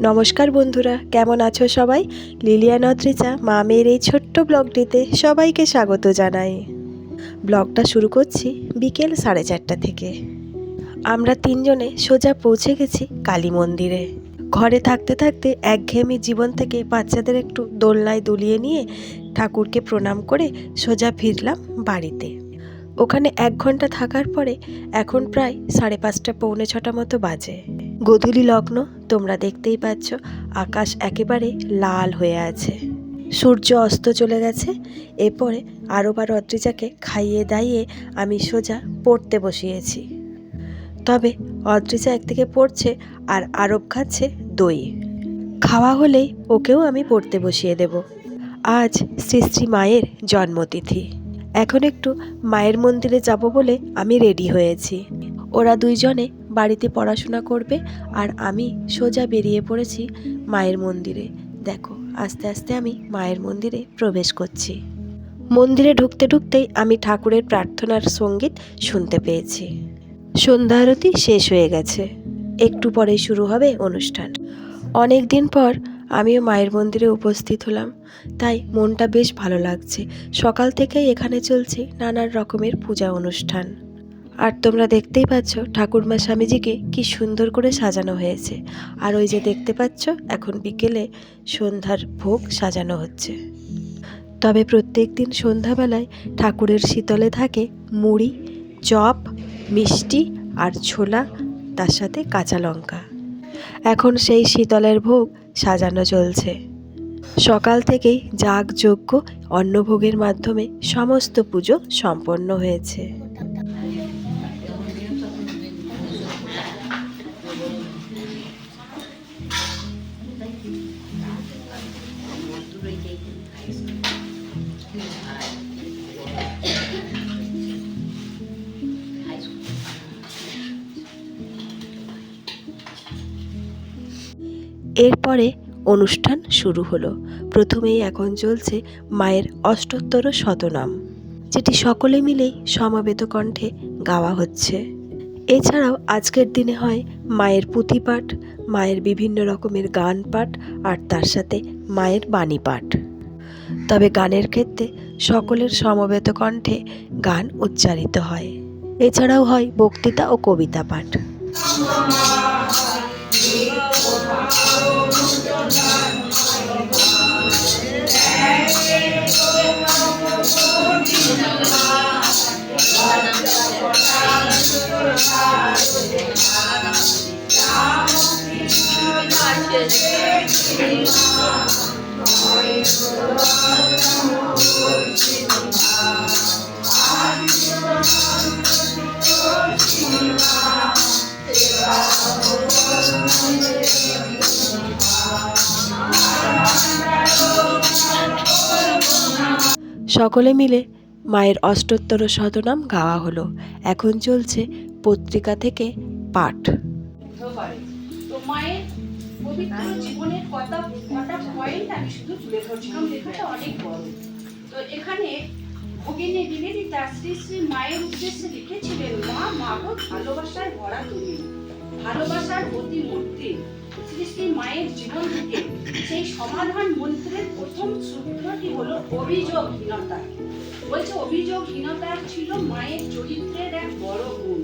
নমস্কার বন্ধুরা, কেমন আছো সবাই? লিলিয়া নদ্রিজা মা মেয়ের এই ছোট্ট ব্লগটিতে সবাইকে স্বাগত জানাই। ব্লগটা শুরু করছি বিকেল সাড়ে চারটা থেকে। আমরা তিনজনে সোজা পৌঁছে গেছি কালী মন্দিরে। ঘরে থাকতে থাকতে একঘেয়েমি জীবন থেকে বাচ্চাদের একটু দোলনায় দুলিয়ে নিয়ে ঠাকুরকে প্রণাম করে সোজা ফিরলাম বাড়িতে। ওখানে এক ঘণ্টা থাকার পরে এখন প্রায় সাড়ে পাঁচটা, পৌনে ছটা মতো বাজে। গোধূলি লগ্ন, তোমরা দেখতেই পাচ্ছ, আকাশ একেবারে লাল হয়ে আছে। সূর্য অস্ত চলে গেছে, এরপরে আরবার অদ্রিজাকে খাইয়ে দাইয়ে আমি সোজা পড়তে বসিয়েছি। তবে অদ্রিজা একদিকে পড়ছে আর আরব খাচ্ছে দই। খাওয়া হলেই ওকেও আমি পড়তে বসিয়ে দেব। আজ শ্রী শ্রী মায়ের জন্মতিথি। এখন একটু মায়ের মন্দিরে যাব বলে আমি রেডি হয়েছি। ওরা দুইজনে বাড়িতে পড়াশোনা করবে আর আমি সোজা বেরিয়ে পড়েছি মায়ের মন্দিরে। দেখো, আস্তে আস্তে আমি মায়ের মন্দিরে প্রবেশ করছি। মন্দিরে ঢুকতে ঢুকতেই আমি ঠাকুরের প্রার্থনার সংগীত শুনতে পেয়েছি। সন্ধ্যা আরতি শেষ হয়ে গেছে। একটু পরেই শুরু হবে অনুষ্ঠান। অনেক দিন পর আমিও মায়ের মন্দিরে উপস্থিত হলাম। তাই মনটা বেশ ভালো লাগছে। সকাল থেকেই এখানে চলছে নানান রকমের পূজা অনুষ্ঠান। আর তোমরা দেখতেই পাচ্ছ ঠাকুরমা স্বামীজিকে কি সুন্দর করে সাজানো হয়েছে। আর ওই যে দেখতে পাচ্ছ, এখন বিকেলে সন্ধ্যার ভোগ সাজানো হচ্ছে। তবে প্রত্যেক দিন সন্ধ্যাবেলায় ঠাকুরের শীতলে থাকে মুড়ি, চপ, মিষ্টি আর ছোলা, তার সাথে কাঁচা লঙ্কা। এখন সেই শীতলের ভোগ সাজানো চলছে। সকাল থেকেই যাগযজ্ঞ, অন্নভোগের মাধ্যমে সমস্ত পুজো সম্পন্ন হয়েছে। এরপরে অনুষ্ঠান শুরু হলো। প্রথমেই এখন চলছে মায়ের অষ্টোত্তর শতনাম, যেটি সকলে মিলেই সমবেত কণ্ঠে গাওয়া হচ্ছে। এছাড়াও আজকের দিনে হয় মায়ের পুঁথি পাঠ মায়ের বিভিন্ন রকমের গান পাঠ আর তার সাথে মায়ের বাণী পাঠ তবে গানের ক্ষেত্রে সকলের সমবেত কণ্ঠে গান উচ্চারিত হয়। এছাড়াও হয় বক্তৃতা ও কবিতা পাঠ সকলে মিলে মায়ের অষ্টোত্তর শতনাম গাওয়া হলো। এখন চলছে পত্রিকা থেকে পাঠ। তো মায়ের পবিত্র জীবনের কথা কটা পয়েন্ট আমি শুধু তুলে ধরছিলাম লেখাটা অনেক বড়। তো এখানে ভগিনী নিবেদিতা শ্রী শ্রী মায়ের উদ্দেশ্যে লিখেছিলেন, মা মাগো ভালোবাসায় ভরা তুমি, ভালোবাসার প্রতিমূর্তি শ্রী শ্রী মায়ের জীবন থেকে সেই সমাধান মন্ত্রের প্রথম সূত্রটি হলো অভিযোগহীনতা। বলছে অভিযোগহীনতা ছিল মায়ের চরিত্রের এক বড় গুণ।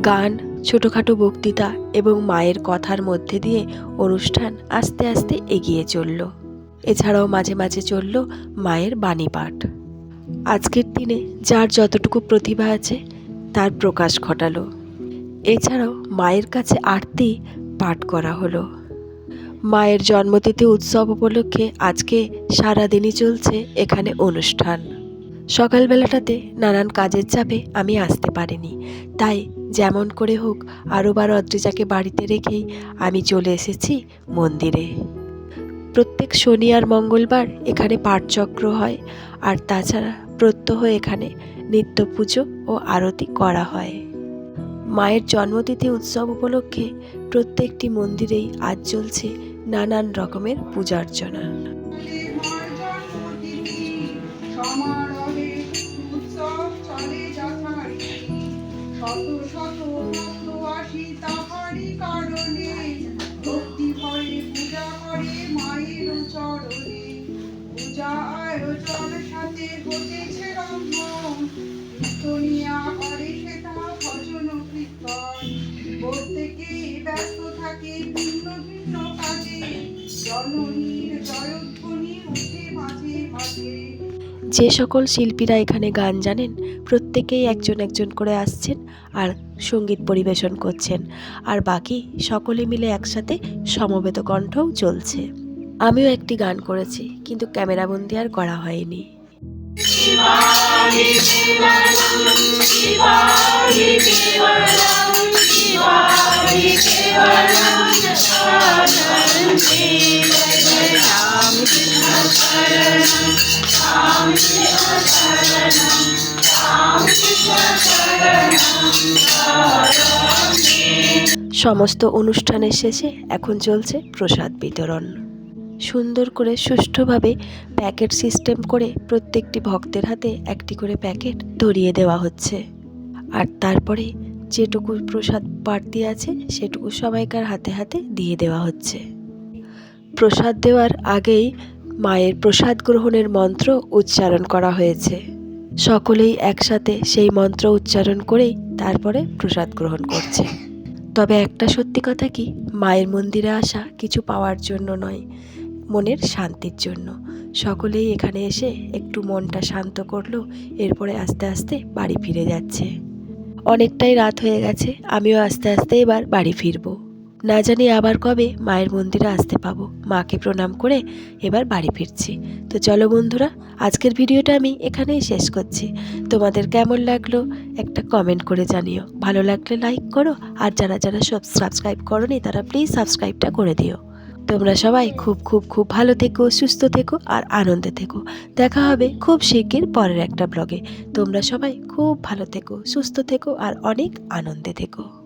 গান, ছোটোখাটো বক্তৃতা এবং মায়ের কথার মধ্যে দিয়ে অনুষ্ঠান আস্তে আস্তে এগিয়ে চলল। এছাড়াও মাঝে মাঝে চলল মায়ের বাণী পাঠ। আজকের দিনে যার যতটুকু প্রতিভা আছে, তার প্রকাশ ঘটালো। এছাড়াও মায়ের কাছে আরতি পাঠ করা হলো। মায়ের জন্মতিথি উৎসব উপলক্ষে আজকে সারাদিনই চলছে এখানে অনুষ্ঠান। সকালবেলাটাতে নানান কাজের চাপে আমি আসতে পারিনি। তাই যেমন করে হোক আরোবার অদ্রিজাকে বাড়িতে রেখেই আমি চলে এসেছি মন্দিরে। প্রত্যেক শনি আর মঙ্গলবার এখানে পাঠচক্র হয় আর তাছাড়া প্রত্যহ এখানে নিত্য পুজো ও আরতি করা হয়। মায়ের জন্মতিথি উৎসব উপলক্ষে প্রত্যেকটি মন্দিরেই আজ চলছে নানান রকমের পূজার্চনা। শত শত আসি তাহারই কারণে। যে সকল শিল্পীরা এখানে গান জানেন প্রত্যেকেই একজন একজন করে আসছেন আর সংগীত পরিবেশন করছেন আর বাকি সকলে মিলে একসাথে সমবেত কণ্ঠও চলছে আমিও একটি গান করেছি কিন্তু ক্যামেরাবন্দি আর করা হয়নি সমস্ত অনুষ্ঠানের শেষে এখন চলছে প্রসাদ বিতরণ। সুন্দর করে সুষ্ঠুভাবে প্যাকেট সিস্টেম করে প্রত্যেকটি ভক্তের হাতে একটি করে প্যাকেট ধরিয়ে দেওয়া হচ্ছে। আর তারপরে যেটুকু প্রসাদ বাড়তি আছে, সেটুকু সবাইকার হাতে হাতে দিয়ে দেওয়া হচ্ছে। প্রসাদ দেওয়ার আগেই মায়ের প্রসাদ গ্রহণের মন্ত্র উচ্চারণ করা হয়েছে। সকলেই একসাথে সেই মন্ত্র উচ্চারণ করেই তারপরে প্রসাদ গ্রহণ করছে। তবে একটা সত্যি কথা কি? মায়ের মন্দিরে আসা কিছু পাওয়ার জন্য নয়, মনের শান্তির জন্য। সকলেই এখানে এসে একটু মনটা শান্ত করল, এরপরে আস্তে আস্তে বাড়ি ফিরে যাচ্ছে। অনেকটাই রাত হয়ে গেছে, আমিও আস্তে আস্তে এবার বাড়ি ফিরবো। না জানি আবার কবে মায়ের মন্দিরে আসতে পাবো। মাকে প্রণাম করে এবার বাড়ি ফিরছি। তো চলো বন্ধুরা, আজকের ভিডিওটা আমি এখানেই শেষ করছি। তোমাদের কেমন লাগল একটা কমেন্ট করে জানিও। ভালো লাগলে লাইক করো, আর যারা যারা সব সাবস্ক্রাইব করনি, তারা প্লিজ সাবস্ক্রাইবটা করে দিও। তোমরা সবাই খুব খুব খুব ভালো থেকো, সুস্থ থেকো, আর আনন্দে থেকো। দেখা হবে খুব শিগগির পরের একটা ব্লগে তোমরা সবাই খুব ভালো থেকো, সুস্থ থেকো, আর অনেক আনন্দে থেকো।